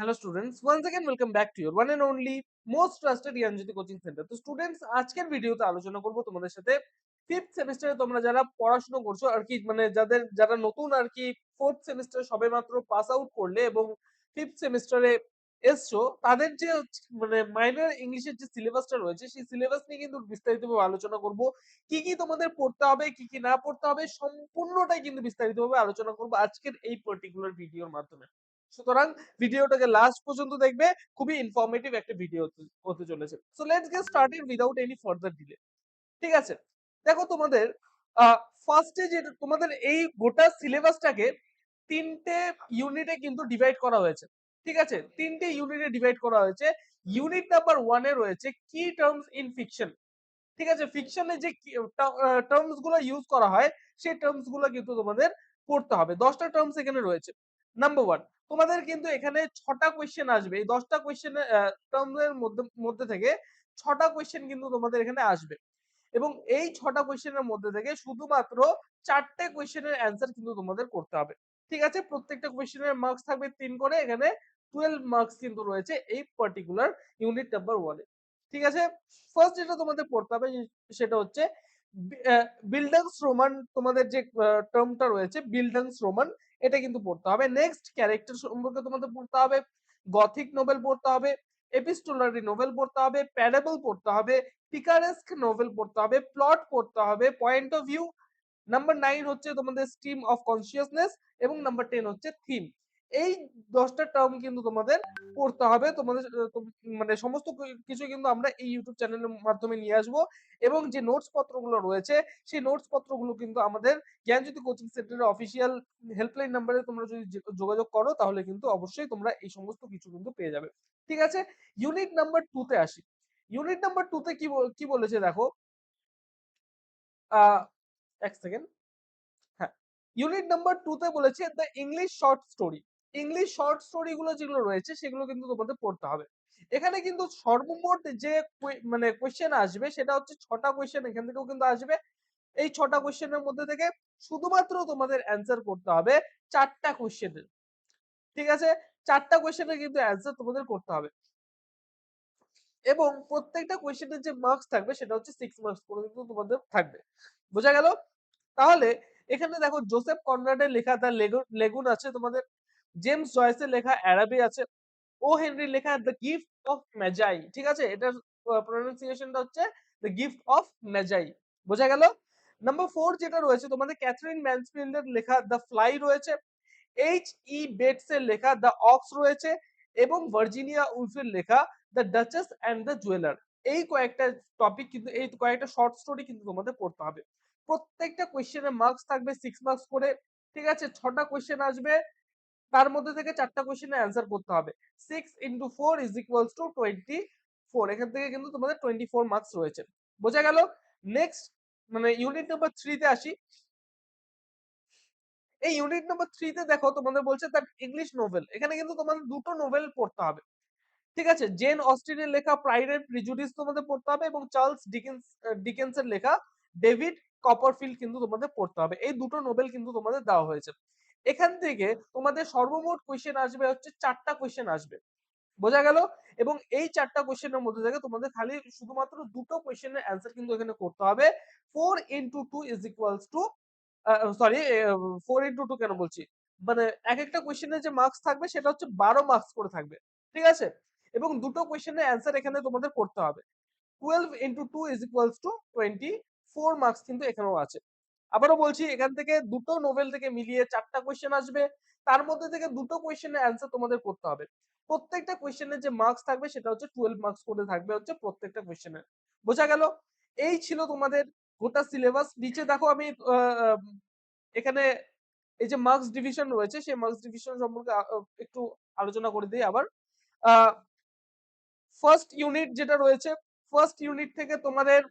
hello students once again welcome back to your one and only most trusted Gyanjyoti coaching centre তো students আজকের ভিডিওতে আলোচনা করব তোমাদের সাথে ফিফথ সেমিস্টারে তোমরা যারা পড়াশোনা করছো আর কি মানে যাদের যারা নতুন আর কি ফোর্থ সেমিস্টার সবেমাত্র পাস আউট করলে এবং ফিফথ সেমিস্টারে এসছো তাদের যে মানে মাইনর ইংলিশের যে সিলেবাসটা রয়েছে সেই সিলেবাস নিয়ে কিন্তু বিস্তারিতভাবে আলোচনা করব কি কি তোমাদের পড়তে হবে কি কি না পড়তে হবে সম্পূর্ণটাই কিন্তু বিস্তারিতভাবে আলোচনা করব আজকের এই পার্টিকুলার ভিডিওর মাধ্যমে সুতরাং ভিডিওটাকে লাস্ট পর্যন্ত দেখবে, খুবই ইনফরমেটিভ একটা ভিডিও হতে চলেছে। So let's get started without any further delay ঠিক আছে? দেখো তোমাদের ফার্স্টে যে তোমাদের এই গোটা সিলেবাসটাকে তিনটে ইউনিটে কিন্তু ডিভাইড করা হয়েছে। ঠিক আছে? তিনটে ইউনিটে ডিভাইড করা হয়েছে। ইউনিট নাম্বার ওয়ানে রয়েছে কি টার্মস ইন ফিকশন ঠিক আছে? ফিকশনে যে টার্মসগুলো ইউজ করা হয়, সেই টার্মসগুলো কিন্তু তোমাদের পড়তে হবে। দশটা টার্মস এখানে রয়েছে। নাম্বার ওয়ান তোমাদের কিন্তু এখানে ছটা কোয়েশ্চেন আসবে। এই দশটা কোয়েশ্চেন টার্মসের মধ্যে মধ্যে থেকে ছটা কোয়েশ্চেন কিন্তু তোমাদের এখানে আসবে। এবং এই ছটা কোয়েশ্চেনের মধ্যে থেকে শুধুমাত্র চারটে কোয়েশ্চেনের অ্যান্সার কিন্তু তোমাদের করতে হবে। ঠিক আছে? প্রত্যেকটা কোয়েশ্চেনের মার্কস থাকবে তিন করে। এখানে টুয়েলভ মার্কস কিন্তু রয়েছে এই পার্টিকুলার ইউনিট নাম্বার ওয়ানে ঠিক আছে? ফার্স্ট যেটা তোমাদের পড়তে হবে সেটা হচ্ছে বিল্ডাংস রোমান তোমাদের যে টার্মটা রয়েছে বিল্ডাংস রোমান এটা কিন্তু পড়তে হবে। নেক্সট ক্যারেক্টার সম্পর্কে তোমাদের পড়তে হবে গথিক নোবেল পড়তে হবে এপিস্টোলারি নোভেল পড়তে হবে প্যারাবল পড়তে হবে পিকারেস্ক নোভেল পড়তে হবে প্লট পড়তে হবে point of view number nine হচ্ছে তোমাদের স্ট্রিম অফ কনসিয়াসনেস এবং নাম্বার টেন হচ্ছে থিম এই দশটা টার্ম কিন্তু তোমাদের পড়তে হবে। তোমাদের মানে সমস্ত কিছু কিন্তু আমরা এই ইউটিউব চ্যানেলের মাধ্যমে নিয়ে আসব এবং যে নোটস পত্রগুলো রয়েছে, সেই নোটস পত্রগুলো কিন্তু আমাদের জ্ঞানজ্যোতি কোচিং সেন্টারের অফিসিয়াল হেল্পলাইন নাম্বারে তোমরা যদি যোগাযোগ করো, তাহলে কিন্তু অবশ্যই তোমরা এই সমস্ত কিছু কিন্তু পেয়ে যাবে। ঠিক আছে? ইউনিট নাম্বার টু তে আসি। ইউনিট নাম্বার টু তে কি কি বলেছে দেখো? এক সেকেন্ড হ্যাঁ। ইউনিট নাম্বার টু তে বলেছে the English short story English short story গুলো যেগুলো রয়েছে, সেগুলো কিন্তু তোমাদের পড়তে হবে। এখানে কিন্তু সর্বমোট যে মানে কোয়েশ্চেন আসবে, সেটা হচ্ছে ছটা কোয়েশ্চেন এখান থেকেও কিন্তু আসবে। এই ছটা কোয়েশ্চেনের মধ্যে থেকে শুধুমাত্র তোমাদের অ্যান্সার করতে হবে চারটা কোয়েশ্চেনের ঠিক আছে? চারটা কোয়েশ্চেনের কিন্তু অ্যান্সার তোমাদের করতে হবে। এবং প্রত্যেকটা কোয়েশ্চেনের যে মার্কস থাকবে, সেটা হচ্ছে সিক্স মার্কস করে কিন্তু তোমাদের থাকবে। বোঝা গেল? তাহলে এখানে দেখো জোসেফ কনরাডের লেখা দ্য লেগুন আছে তোমাদের। জেমস জয়েসের লেখা অ্যারাবি আছে। ও হেনরি লেখা দ্য গিফট অফ ম্যাজাই ঠিক আছে? এটার প্রনাউন্সিয়েশনটা হচ্ছে দ্য গিফট অফ ম্যাজাই বোঝা গেল? নাম্বার ফোর যেটা রয়েছে, তোমাদের ক্যাথরিন ম্যানসফিল্ডের লেখা দ্য ফ্লাই রয়েছে। এইচ ই বেটস এর লেখা দ্য অক্স রয়েছে এবং ভার্জিনিয়া উলফের লেখা the duchess and the jeweller এই কয়েকটা টপিক কিন্তু, এই কয়েকটা শর্ট স্টোরি কিন্তু তোমাদের পড়তে হবে। প্রত্যেকটা কোয়েশ্চেনের মার্কস থাকবে সিক্স মার্কস করে, ঠিক আছে? ছটা কোয়েশ্চেন আসবে। তার মধ্যে থেকে চারটা কোয়েশ্চেনের অ্যান্সার করতে হবে। Six into four is equals to twenty four এখান থেকে কিন্তু তোমাদের টোয়েন্টি ফোর মার্কস রয়েছে। বোঝা গেল? নেক্সট মানে ইউনিট নাম্বার থ্রিতে আসি। এই ইউনিট নাম্বার থ্রিতে দেখো, তোমাদের বলছে দ্যাট ইংলিশ নোভেল এখানে কিন্তু তোমাদের দুটো নোভেল পড়তে হবে। ঠিক আছে? জেন অস্টিনের লেখা প্রাইড এন্ড প্রিজুডিস তোমাদের পড়তে হবে এবং চার্লস ডিকেন্স ডিকেন্সের লেখা ডেভিড কপারফিল্ড কিন্তু তোমাদের পড়তে হবে। এই দুটো নোবেল কিন্তু তোমাদের দেওয়া হয়েছে। এখান থেকে তোমাদের সর্বমোট কোয়েশ্চেন আসবে হচ্ছে চারটা কোয়েশ্চেন আসবে। বোঝা গেল? এবং এই চারটা কোয়েশ্চেনের মধ্যে থেকে তোমাদের খালি শুধুমাত্র দুটো কোয়েশ্চেনের অ্যান্সার কিন্তু এখানে করতে হবে। Four into two is equals to sorry four into two কেন বলছি? মানে এক একটা কোয়েশ্চেনের যে মার্কস থাকবে সেটা হচ্ছে বারো মার্কস করে থাকবে। ঠিক আছে? এবং দুটো কোয়েশ্চেনের অ্যান্সার এখানে তোমাদের করতে হবে। Twelve into two is equals to twenty four marks কিন্তু এখানেও আছে। আবারও বলছি, এখান থেকে দুটো নোভেল থেকে মিলিয়ে চারটা কোয়েশ্চেন আসবে। তার মধ্যে থেকে দুটো কোয়েশ্চেনের অ্যান্সার তোমাদের করতে হবে। প্রত্যেকটা কোয়েশ্চেনের যে মার্কস থাকবে সেটা হচ্ছে টুয়েলভ মার্কস করে থাকবে হচ্ছে প্রত্যেকটা কোয়েশ্চেনের বোঝা গেল? এই ছিল তোমাদের গোটা সিলেবাস নিচে দেখো আমি এখানে এই যে মার্কস ডিভিশন রয়েছে, সেই মার্কস ডিভিশন সম্পর্কে একটু আলোচনা করে দিই আবার। ফার্স্ট ইউনিট যেটা রয়েছে ফার্স্ট ইউনিট থেকে তোমাদের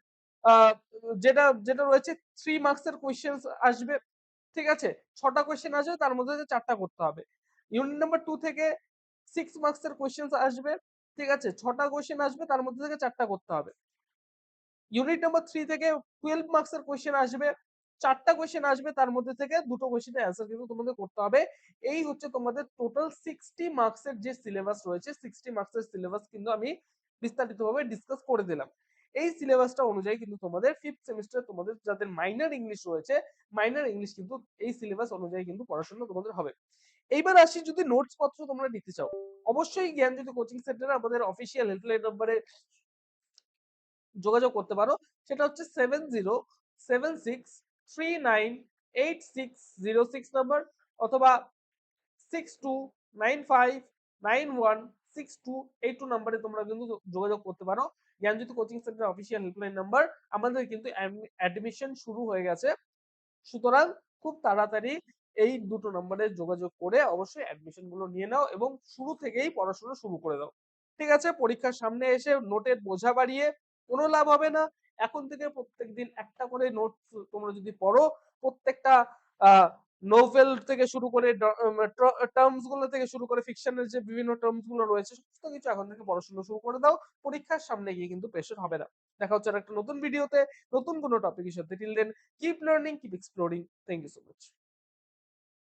যেটা যেটা রয়েছে থ্রি মার্কসের কোয়েশ্চেন আসবে, ঠিক আছে? ছটা কোয়েশ্চেন আসবে, তার মধ্যে চারটা করতে হবে। ইউনিট নাম্বার টু থেকে সিক্স মার্কসের কোয়েশ্চেন আসবে, ঠিক আছে? ছটা কোয়েশ্চেন আসবে, তার মধ্যে থেকে চারটা করতে হবে। ইউনিট নাম্বার থ্রি থেকে টুয়েলভ মার্কসের কোয়েশ্চেন আসবে, চারটা কোয়েশ্চেন আসবে, তার মধ্যে থেকে দুটো কোয়েশ্চেনের অ্যান্সার কিন্তু তোমাদের করতে হবে। এই হচ্ছে তোমাদের টোটাল সিক্সটি মার্কসের যে সিলেবাস রয়েছে সিক্সটি মার্কসের সিলেবাস কিন্তু আমি বিস্তারিতভাবে ডিসকাস করে দিলাম। এই সিলেবাসটা অনুযায়ী কিন্তু তোমাদের ফিফথ সেমিস্টার তোমাদের যাদের মাইনার ইংলিশ রয়েছে মাইনার ইংলিশ কিন্তু এই সিলেবাস অনুযায়ী কিন্তু পড়াশোনা তোমাদের হবে। এইবার আসি যদি নোটস পত্র তোমরা নিতে চাও। অবশ্যই জ্ঞান যদি কোচিং সেন্টারে আমাদের অফিসিয়াল হেল্পলাইন নম্বরে যোগাযোগ করতে পারো। সেটা হচ্ছে seven zero seven six three nine eight six zero six number অথবা six two nine five nine one six two এই টু নাম্বারে তোমরা কিন্তু যোগাযোগ করতে পারো। Gyanjyoti coaching centre official helpline number আমাদের কিন্তু অ্যাডমিশন শুরু হয়ে গেছে। সুতরাং খুব তাড়াতাড়ি এই দুটো নম্বরে যোগাযোগ করে অবশ্যই অ্যাডমিশনগুলো নিয়ে নাও এবং শুরু থেকেই পড়াশোনা শুরু করে দাও। ঠিক আছে? পরীক্ষার সামনে এসে নোটের বোঝা বাড়িয়ে কোনো লাভ হবে না। এখন থেকে প্রত্যেকদিন একটা করে নোট তোমরা যদি পড়ো, প্রত্যেকটা নোভেল থেকে শুরু করে টার্মসগুলো থেকে শুরু করে ফিকশনের যে বিভিন্ন টার্মসগুলো রয়েছে, সমস্ত কিছু এখন থেকে পড়াশোনা শুরু করে দাও। পরীক্ষার সামনে গিয়ে কিন্তু প্রেশার হবে না। দেখা হচ্ছে একটা নতুন ভিডিওতে নতুন কোনো টপিকের সাথে। Till then keep learning keep exploring thank you so much